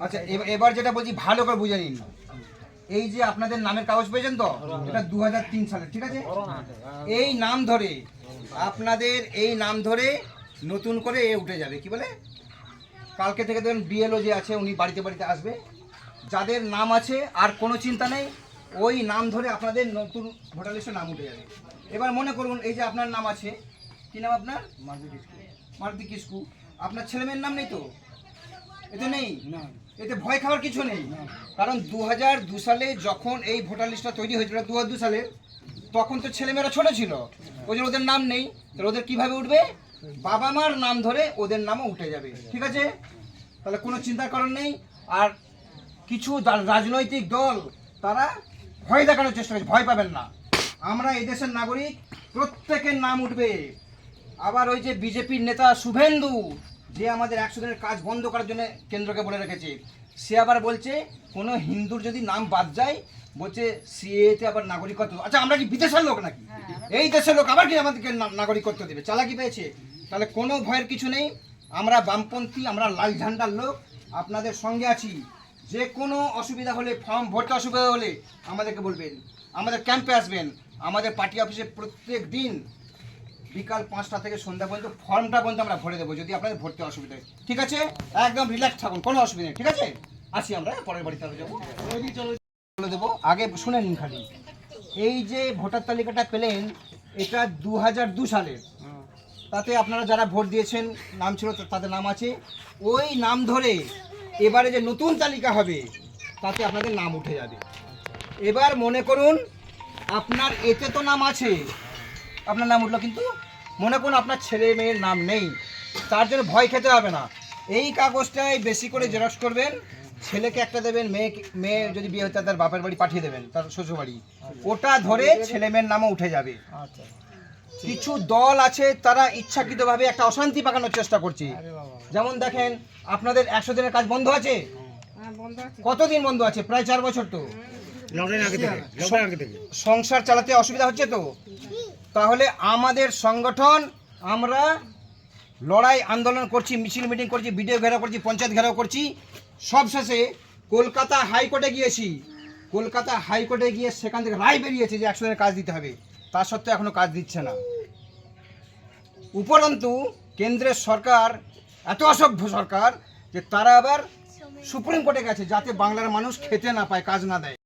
আচ্ছা এব- এবার যেটা বলছি, ভালো করে বুঝে নিন। এই যে আপনাদের নামের কাগজ পেয়েছেন তো, এটা দু সালে, ঠিক আছে? এই নাম ধরে, আপনাদের এই নাম ধরে নতুন করে এ উঠে যাবে, কি বলে? কালকে থেকে দেখবেন বিএলও যে আছে, উনি বাড়িতে বাড়িতে আসবে। যাদের নাম আছে, আর কোনো চিন্তা নেই, ওই নাম ধরে আপনাদের নতুন ভোটার লিস্টে নাম উঠে যাবে। এবার মনে করুন, এই যে আপনার নাম আছে, কি নাম আপনার? মারুতি কিস্কু আপনার ছেলে মেয়ের নাম নেই তো? এতে নেই? এতে ভয় খাওয়ার কিছু নেই। কারণ দু হাজার দু সালে যখন এই ভোটার লিস্টটা তৈরি হয়েছিল দু হাজার দু সালে, তখন তো ছেলেমেয়েরা ছোট ছিল। ওই জন্য ওদের নাম নেই। তাহলে ওদের কীভাবে উঠবে? বাবা মার নাম ধরে ওদের নামও উঠে যাবে। ঠিক আছে? তাহলে কোনো চিন্তার কারণ নেই। আর কিছু রাজনৈতিক দল, তারা ভয় দেখানোর চেষ্টা করছে। ভয় পাবেন না। আমরা এই দেশের নাগরিক, প্রত্যেকের নাম উঠবে। আবার ওই যে বিজেপির নেতা শুভেন্দু যে আমাদের একশো দিনের কাজ বন্ধ করার জন্য কেন্দ্রকে বলে রেখেছে। সে আবার বলছে কোনো হিন্দুর যদি নাম বাদ যায় বলছে সিএতে আবার নাগরিকত্ব। আচ্ছা আমরা কি বিদেশের লোক নাকি? এই দেশের লোক আবার কি আমাদেরকে নাগরিকত্ব দেবে? চালাকি পেয়েছে। তাহলে কোনো ভয়ের কিছু নেই। আমরা বামপন্থী আমরা লাল ঝান্ডার লোক আপনাদের সঙ্গে আছি। যে কোনো অসুবিধা হলে ফর্ম ভরতে অসুবিধা হলে আমাদেরকে বলবেন। আমাদের ক্যাম্পে আসবেন। আমাদের পার্টি অফিসে প্রত্যেক দিন বিকাল পাঁচটা থেকে সন্ধ্যা পর্যন্ত ফর্মটা পর্যন্ত আমরা ভরে দেবো, যদি আপনাদের ভর্তি অসুবিধা হয়। ঠিক আছে? একদম রিল্যাক্স থাকুন, কোনো অসুবিধা নেই, ঠিক আছে? আসি আমরা, পরের বাড়িতে যাব। বলে দেবো, আগে শুনে নিন খালি। এই যে ভোটার তালিকাটা পেলেন, এটা দু হাজার দু সালের তাতে আপনারা যারা ভোট দিয়েছেন, নাম ছিল তাদের নাম আছে। ওই নাম ধরে এবারে যে নতুন তালিকা হবে, তাতে আপনাদের নাম উঠে যাবে। এবার মনে করুন, আপনার এতে তো নাম আছে আপনার নাম উঠল কিন্তু? মনে করুন আপনার ছেলে মেয়ের নাম নেই। তার জন্য ভয় খেতে হবে না। এই কাগজটাই বেশি করে জেরক্স করবেন। ছেলেকে একটা দেবেন মেয়ে মেয়ে যদি বিয়ে হতে হয় তার বাপের বাড়ি পাঠিয়ে দেবেন তার শ্বশুর বাড়ি ওটা ধরে ছেলে মেয়ের নামও উঠে যাবে। আচ্ছা। কিছু দল আছে তারা ইচ্ছাকৃতভাবে একটা অশান্তি পাকানোর চেষ্টা করছে। যেমন দেখেন আপনাদের একশো দিনের কাজ বন্ধ আছে? কতদিন বন্ধ আছে? প্রায় চার বছর তো। সংসার চালাতে অসুবিধা হচ্ছে তো? তাহলে আমাদের সংগঠন, আমরা লড়াই, আন্দোলন করছি, মিছিল, মিটিং করছি, ভিডিও ঘেরাও করছি, পঞ্চায়েত ঘেরাও করছি। সবশেষে কলকাতা হাইকোর্টে গিয়েছি। কলকাতা হাইকোর্টে গিয়ে সেখান থেকে রায় বেরিয়েছে যে একশো কাজ দিতে হবে। তা সত্ত্বেও এখনও কাজ দিচ্ছে না। উপরন্তু কেন্দ্রের সরকার, এত অসভ্য সরকার যে তারা আবার সুপ্রিম কোর্টে গেছে যাতে বাংলার মানুষ খেতে না পায়, কাজ না দেয়।